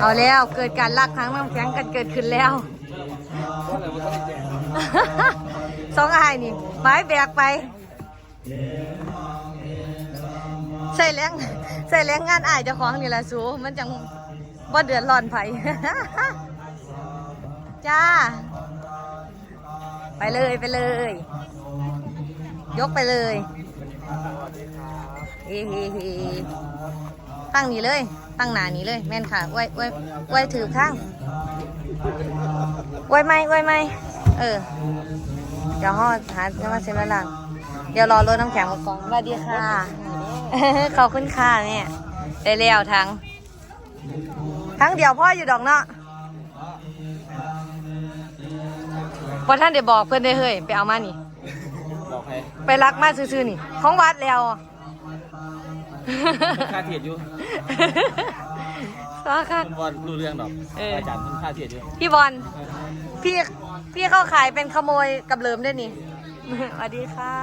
เอาแล้วเกิดการลักทั้งน้ำแข็งกันเกิดขึ้นแล้ว สองอายนี่ไม้แบกไป ใส่แรงใส่แรงงานอายเจ้าของนี่แหละสูมันจังว่าเดือดร้อนไผจ้า ไปเลยไปเลย ยกไปเลยเฮ้เฮ้ ตั้งนี่เลย ตั้งหนานี้เลย แม่นค่ะไว้ไว้ไว้ถือข้างไว้ไหมไว้ไหมเออ เดี๋ยวห่อหาจะมาเซ็นแล้วล่ะเดี๋ยวรอรถน้ำแข็งมากองสวัสดีค่ะ ขอบคุณค่ะเนี่ยได้แล้วทั้งทั้งเดียวพ่ออยู่ดอกเนาะพอท่านเดี๋ยวบอกเพื่อนได้เฮ้ยไปเอามานี่บอกใครไปรักมาซื่อๆนี่ ของวัดแล้ว ค่าเทียดอยู่สาค่ะ คุณบอลรู้เรื่องดอกเออ อาจารย์คุณค่าเทียดอยู่พี่บอล พี่ พี่เข้าขายเป็นขโมยกับเหลิมด้วยนี่ สวัสดีค่ะ